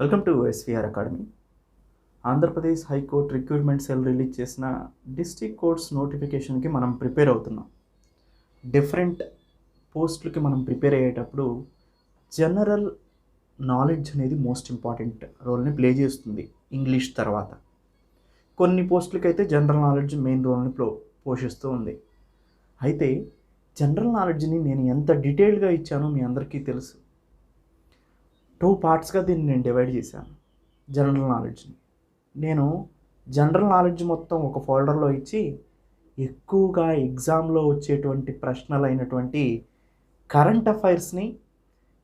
Welcome to SVR academy. Andhra Pradesh high court recruitment cell release చేసిన district courts నోటిఫికేషన్కి మనం prepare అవుతున్నాం. Different పోస్టులకి మనం ప్రిపేర్ అయ్యేటప్పుడు జనరల్ నాలెడ్జ్ అనేది మోస్ట్ ఇంపార్టెంట్ రోల్ని ప్లే చేస్తుంది ఇంగ్లీష్ తర్వాత. కొన్ని పోస్టులకైతే జనరల్ నాలెడ్జ్ మెయిన్ రోల్ని ప్లో పోషిస్తూ ఉంది. అయితే జనరల్ నాలెడ్జ్ని నేను ఎంత డీటెయిల్గా ఇచ్చానో మీ అందరికీ తెలుసు. టూ పార్ట్స్గా దీన్ని నేను డివైడ్ చేశాను. జనరల్ నాలెడ్జ్ని నేను జనరల్ నాలెడ్జ్ మొత్తం ఒక ఫోల్డర్లో ఇచ్చి ఎక్కువగా ఎగ్జామ్లో వచ్చేటువంటి ప్రశ్నలు అయినటువంటి కరెంట్ అఫైర్స్ని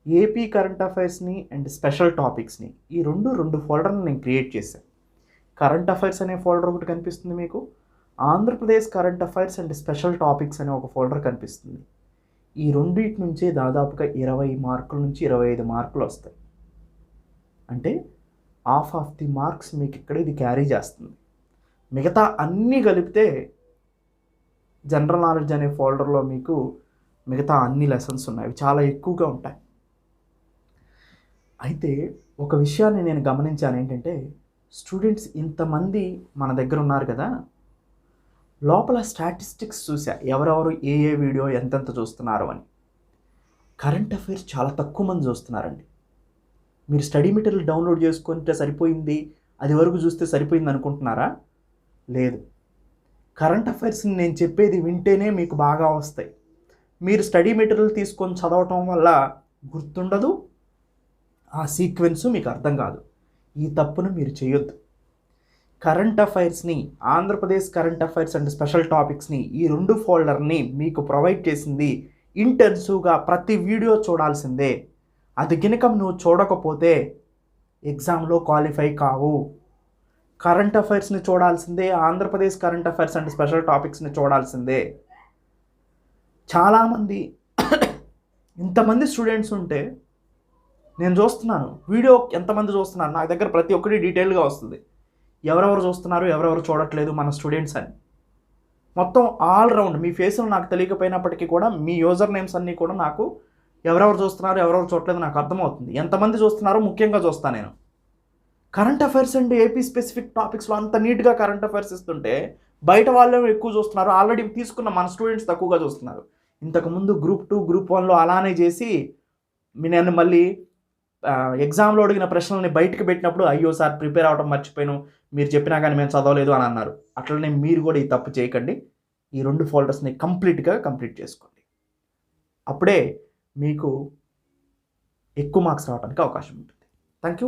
ఏపీ కరెంట్ అఫైర్స్ని అండ్ స్పెషల్ టాపిక్స్ని ఈ రెండు రెండు ఫోల్డర్ని నేను క్రియేట్ చేశాను. కరెంట్ అఫైర్స్ అనే ఫోల్డర్ ఒకటి కనిపిస్తుంది మీకు. Andhra Pradesh current affairs and special topics అనే ఒక ఫోల్డర్ కనిపిస్తుంది. ఈ రెండింటి నుంచే దాదాపుగా ఇరవై మార్కుల నుంచి ఇరవై ఐదు మార్కులు వస్తాయి. అంటే హాఫ్ ఆఫ్ ది మార్క్స్ మీకు ఇక్కడ ఇది క్యారీ చేస్తుంది. మిగతా అన్నీ కలిపితే జనరల్ నాలెడ్జ్ అనే ఫోల్డర్లో మీకు మిగతా అన్ని లెసన్స్ ఉన్నాయి. అవి చాలా ఎక్కువగా ఉంటాయి. అయితే ఒక విషయాన్ని నేను గమనించాను ఏంటంటే స్టూడెంట్స్ ఇంతమంది మన దగ్గర ఉన్నారు కదా లోపల స్టాటిస్టిక్స్ చూసా. ఎవరెవరు ఏ ఏ వీడియో ఎంతెంత చూస్తున్నారు అని. కరెంట్ అఫైర్స్ చాలా తక్కువ మంది చూస్తున్నారండి. మీరు స్టడీ మెటీరియల్ డౌన్లోడ్ చేసుకుంటే సరిపోయింది అది వరకు చూస్తే సరిపోయింది అనుకుంటున్నారా? లేదు. కరెంట్ అఫైర్స్ని నేను చెప్పేది వింటేనే మీకు బాగా వస్తాయి. మీరు స్టడీ మెటీరియల్ తీసుకొని చదవటం వల్ల గుర్తుండదు ఆ సీక్వెన్స్ మీకు అర్థం కాదు. ఈ తప్పును మీరు చేయొద్దు. Current అఫైర్స్ని Andhra Pradesh current affairs and special టాపిక్స్ని ఈ రెండు ఫోల్డర్ని మీకు ప్రొవైడ్ చేసింది ఇంటెన్సివ్గా ప్రతి వీడియో చూడాల్సిందే. అది గినక నువ్వు చూడకపోతే ఎగ్జామ్లో క్వాలిఫై కావు. కరెంట్ అఫైర్స్ని చూడాల్సిందే Andhra Pradesh current affairs and special టాపిక్స్ని చూడాల్సిందే. చాలామంది ఇంతమంది స్టూడెంట్స్ ఉంటే నేను చూస్తున్నాను వీడియో ఎంతమంది చూస్తున్నాను నా దగ్గర ప్రతి ఒక్కటి డీటెయిల్గా వస్తుంది. ఎవరెవరు చూస్తున్నారు ఎవరెవరు చూడట్లేదు మన స్టూడెంట్స్ అని. మొత్తం ఆల్ రౌండ్ మీ ఫేస్లు నాకు తెలియకపోయినప్పటికీ కూడా మీ యూజర్ నేమ్స్ అన్నీ కూడా నాకు ఎవరెవరు చూస్తున్నారు ఎవరెవరు చూడలేదు నాకు అర్థమవుతుంది. ఎంతమంది చూస్తున్నారో ముఖ్యంగా చూస్తాను నేను. Current affairs and AP specific టాపిక్స్లో అంత నీట్గా కరెంట్ అఫైర్స్ ఇస్తుంటే బయట వాళ్ళు ఎక్కువ చూస్తున్నారు. ఆల్రెడీ తీసుకున్న మన స్టూడెంట్స్ తక్కువగా చూస్తున్నారు. ఇంతకుముందు గ్రూప్ టూ గ్రూప్ వన్లో అలానే చేసి మీ నేను మళ్ళీ ఎగ్జామ్లో అడిగిన ప్రశ్నల్ని బయటకు పెట్టినప్పుడు అయ్యో సార్ ప్రిపేర్ అవ్వడం మర్చిపోయాను. మీరు చెప్పినా కానీ మేము చదవలేదు అని అన్నారు. అట్లనే మీరు కూడా ఈ తప్పు చేయకండి. ఈ రెండు ఫోల్డర్స్ని కంప్లీట్గా కంప్లీట్ చేసుకోండి. అప్పుడే మీకు ఎక్కువ మార్క్స్ రావడానికి అవకాశం ఉంటుంది. Thank you